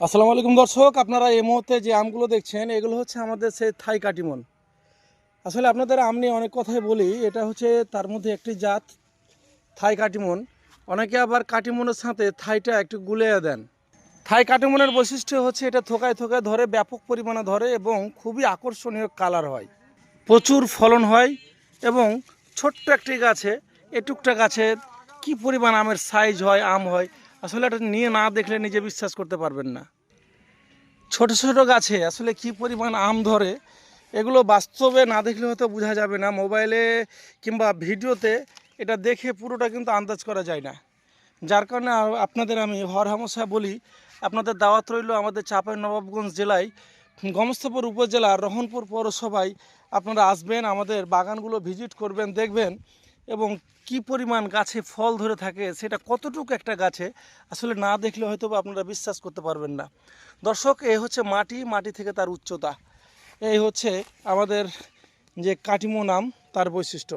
আসসালামু আলাইকুম দর্শক, আপনারা এই মুহূর্তে যে আমগুলো দেখছেন, এগুলো হচ্ছে আমাদের সেই থাই কাটিমন আসলে আপনাদের আম নিয়ে অনেক কথাই বলি, এটা হচ্ছে তার মধ্যে একটি জাত থাই কাটিমন অনেকে আবার কাটিমনের সাথে থাইটা একটু গুলিয়ে দেন। থাই কাটিমনের বৈশিষ্ট্য হচ্ছে এটা থোকায় থোকায় ধরে, ব্যাপক পরিমাণে ধরে এবং খুবই আকর্ষণীয় কালার হয়। প্রচুর ফলন হয় এবং ছোট্ট একটি গাছে এটুকটা গাছে কি পরিমাণ আমের সাইজ হয়, আম হয় আসলে এটা নিয়ে না দেখলে নিজে বিশ্বাস করতে পারবেন না। ছোট ছোট গাছে আসলে কি পরিমাণ আম ধরে, এগুলো বাস্তবে না দেখলে হয়তো বোঝা যাবে না। মোবাইলে কিংবা ভিডিওতে এটা দেখে পুরোটা কিন্তু আন্দাজ করা যায় না। যার কারণে আপনাদের আমি হরহামশা বলি, আপনাদের দাওয়াত রইল আমাদের চাঁপাই নবাবগঞ্জ জেলায়, গমস্তাপুর উপজেলার রহনপুর পৌরসভায়। আপনারা আসবেন, আমাদের বাগানগুলো ভিজিট করবেন, দেখবেন। এবং কি পরিমাণ গাছে ফল ধরে থাকে, সেটা কতটুকু একটা গাছে, আসলে না দেখলে হয়তো আপনারা বিশ্বাস করতে পারবেন না। দর্শক এ হচ্ছে মাটি মাটি থেকে তার উচ্চতা। এই হচ্ছে আমাদের যে কাটিমো নাম, তার বৈশিষ্ট্য।